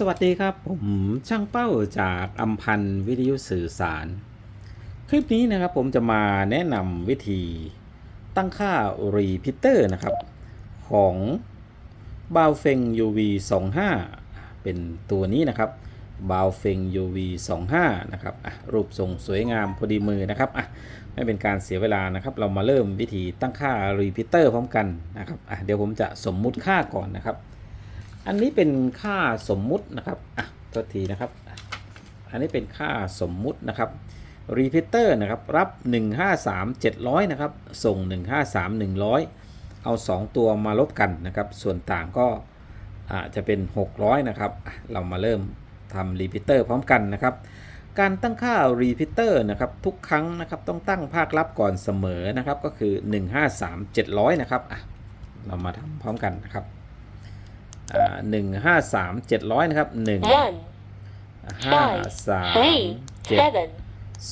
สวัสดีครับ ผมช่างเป้าจากอัมพันธ์วิทยุสื่อสาร คลิปนี้นะครับผมจะมาแนะนำวิธีตั้งค่ารีพิเตอร์นะครับ ของบาวเฟง UV 25เป็นตัวนี้นะครับบาวเฟง UV 25นะครับรูปทรงสวยงามพอดีมือนะครับไม่เป็นการเสียเวลานะครับ เรามาเริ่มวิธีตั้งค่ารีพิเตอร์พร้อมกันนะครับเดี๋ยวผมจะสมมุติค่าก่อนนะครับ อันนี้เป็นค่าสมมุตินะครับอะทษทีนะครับ อันนี้เป็นค่าสมมุตินะครับรีพิเตอร์นะครับรับ 153 700นะครับส่ง 153 100 เอา 2 ตัวมาลบกันนะครับ ส่วนต่างก็อาจะเป็น 600 นะครับ เรามาเริ่มทำรีพิเตอร์พร้อมกันนะครับ การตั้งค่ารีพิเตอร์นะครับทุกครั้งนะครับต้องตั้งภาคลับก่อนเสมอนะครับก็คือ 153 700 นะครับเรามาทำพร้อมกันนะครับ หนึ่งห้าสามเจ็ดร้อยนะครับหนึ่ง One, ห้าสาม three, เจ็ด seven,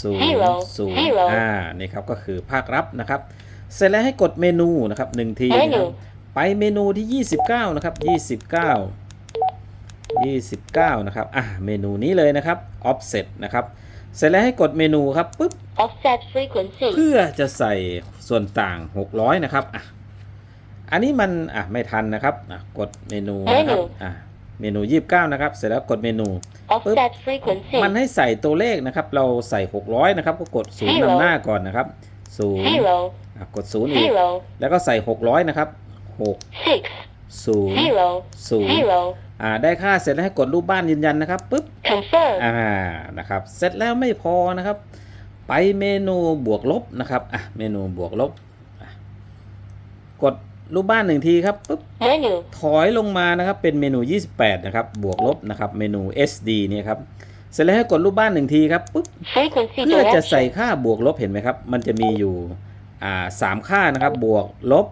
ศูน Hero ย์ศูนย์ Hero อ่านี่ครับก็คือภาครับนะครับ เสร็จแล้วให้กดเมนูนะครับหนึ่งทีนะครับ Menu ไปเมนูที่ 29 นะครับ 29 29 นะครับ อะ เมนูนี้เลยนะครับ offset นะครับ เสร็จแล้วให้กดเมนูครับปุ๊บ offset frequency, เพื่อจะใส่ส่วนต่าง 600 นะครับ อะ อันนี้มันอะไม่ทันนะครับอะกดเมนูนะครับอะเมนู 29 นะครับ เสร็จแล้วกดเมนู offset frequency, มันให้ใส่ตัวเลขนะครับ เราใส่ 600 นะครับ ก็กด0 Hero นำหน้าก่อนนะครับ0 hero, อะกด0อีก hero, แล้วก็ใส่ 600 นะครับ six, 6 0 hero, 0 hero, อ่าได้ค่าเสร็จแล้วให้กดรูปบ้านยืนยันนะครับปุ๊บ confirm, อ่านะครับ เสร็จแล้วไม่พอนะครับ ไปเมนูบวกลบนะครับอะเมนูบวกลบอะกด รูปบ้านหนึ่งทีครับปุ๊บ menu, ถอยลงมานะครับเป็นเมนู 28 นะครับ บวกลบนะครับเมนู SD เนี่ยครับเสร็จแล้วให้กดรูปบ้านหนึ่งทีครับปุ๊บ frequency เพื่อจะใส่ direction, ค่าบวกลบเห็นไหมครับ มันจะมีอยู่อ่าสามค่านะครับ บวกลบ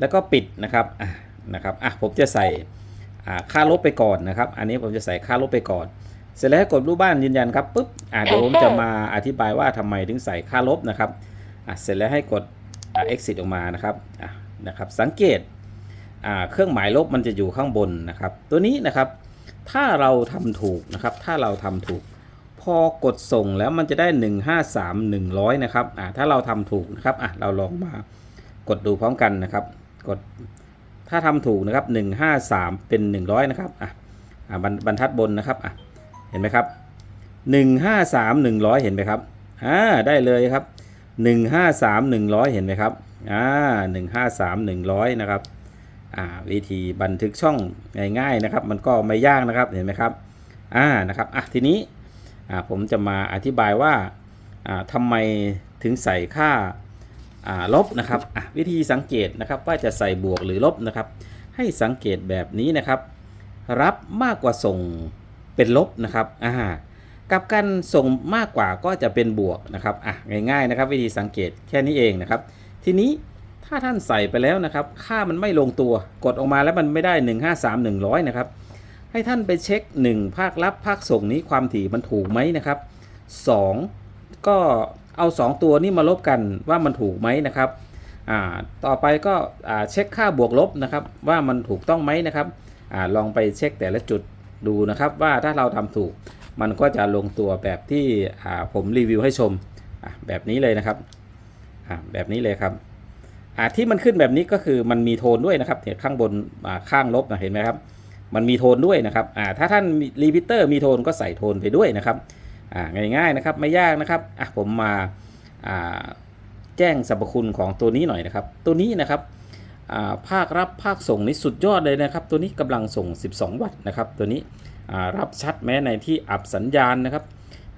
แล้วก็ปิดนะครับอะนะครับอะผมจะใส่อ่าค่าลบไปก่อนนะครับ อันนี้ผมจะใส่ค่าลบไปก่อน เสร็จแล้วให้กดรูปบ้านยืนยันครับปุ๊บอ่าเดี๋ยวผมจะมาอธิบายว่าทำไมถึงใส่ค่าลบนะครับอะเสร็จแล้วให้กดอ่า exit ออกมานะครับอะ นะครับ สังเกตเครื่องหมายลบมันจะอยู่ข้างบนนะครับ ตัวนี้นะครับ ถ้าเราทำถูกนะครับ ถ้าเราทำถูก พอกดส่งแล้วมันจะได้ 153 100 นะครับถ้าเราทำถูกนะครับเราลองมากดดูพร้อมกันนะครับ กดถ้าทำถูกนะครับ 153 เป็น 100 นะครับอะอ่าบบรรทัดบนนะครับอะเห็นไหมครับ 153 100 เห็นไหมครับอ่าได้เลยครับ 153 100 เห็นไหมครับ อ่า153 100นะครับอ่าวิธีบันทึกช่องง่ายๆนะครับ มันก็ไม่ยากนะครับเห็นไหมครับอ่านะครับอะทีนี้อ่าผมจะมาอธิบายว่าอ่าทำไมถึงใส่ค่าอ่าลบนะครับอะวิธีสังเกตนะครับว่าจะใส่บวกหรือลบนะครับ ให้สังเกตแบบนี้นะครับ รับมากกว่าส่งเป็นลบนะครับอ่ากับการส่งมากกว่าก็จะเป็นบวกนะครับอะง่ายๆนะครับ วิธีสังเกตแค่นี้เองนะครับ ทีนี้ถ้าท่านใส่ไปแล้วนะครับ ค่ามันไม่ลงตัวกดออกมาแล้วมันไม่ได้ 153 100 นะครับ ให้ท่านไปเช็ค 1 ภาครับ ภาคส่งนี้ความถี่มันถูกไหมนะครับ 2 ก็เอา 2 ตัวนี้มาลบกันว่ามันถูกไหมนะครับต่อไปก็เช็คค่าบวกลบนะครับ ว่ามันถูกต้องไหมนะครับอลองไปเช็คแต่ละจุดดูนะครับว่าถ้าเราทำถูก มันก็จะลงตัวแบบที่ผมรีวิวให้ชมแบบนี้เลยนะครับ แบบนี้เลยครับอ่าที่มันขึ้นแบบนี้ก็คือมันมีโทนด้วยนะครับเนี่ยข้างบนอ่าข้างลบนะเห็นไหมครับ มันมีโทนด้วยนะครับอ่าถ้าท่านรีพิเตอร์มีโทนก็ใส่โทนไปด้วยนะครับอ่าง่ายๆนะครับไม่ยากนะครับอะผมมาอ่าแจ้งสรรพคุณของตัวนี้หน่อยนะครับ ตัวนี้นะครับอ่าภาครับภาคส่งนี่สุดยอดเลยนะครับ ตัวนี้กำลังส่ง 12 วัตต์นะครับ ตัวนี้อ่ารับชัดแม้ในที่อับสัญญาณนะครับ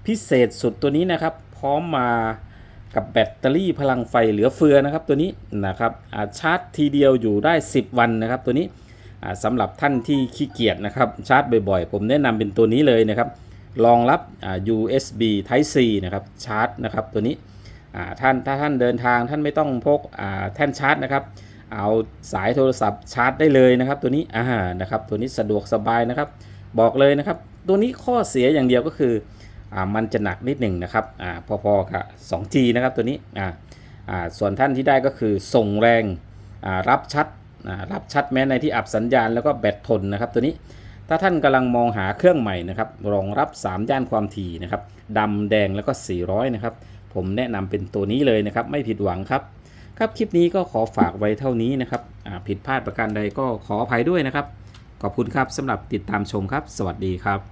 พิเศษสุดตัวนี้นะครับ พร้อมมา กับแบตเตอรี่พลังไฟเหลือเฟือนะครับตัวนี้นะครับาชาร์จทีเดียวอยู่ได้ 10 วันนะครับตัวนี้อ่าสำหรับท่านที่ขี้เกียจนะครับชาร์จบ่อยๆ ผมแนะนำเป็นตัวนี้เลยนะครับรองรับ USB Type C นะครับชาร์จนะครับตัวนี้ท่านถ้าท่านเดินทางท่านไม่ต้องพกแท่นชาร์จนะครับเอาสายโทรศัพท์ชาร์จได้เลยนะครับตัวนี้อ่านะครับตัวนี้สะดวกสบายนะครับบอกเลยนะครับตัวนี้ข้อเสียอย่างเดียวก็คือ มันจะหนักนิดหนึ่งนะครับอพอๆกับ 2G นะครับตัวนี้ส่วนท่านที่ได้ก็คือส่งแรงรับชัดรับชัดแม้ในที่อับสัญญาณแล้วก็แบตทนนะครับตัวนี้ถ้าท่านกำลังมองหาเครื่องใหม่นะครับรองรับ 3 ย่านความถี่นะครับดำแดงแล้วก็ 400 นะครับ ผมแนะนำเป็นตัวนี้เลยนะครับ ไม่ผิดหวังครับ ครับคลิปนี้ก็ขอฝากไว้เท่านี้นะครับผิดพลาดประการใดก็ขออภัยด้วยนะครับ ขอบคุณครับสำหรับติดตามชมครับ สวัสดีครับ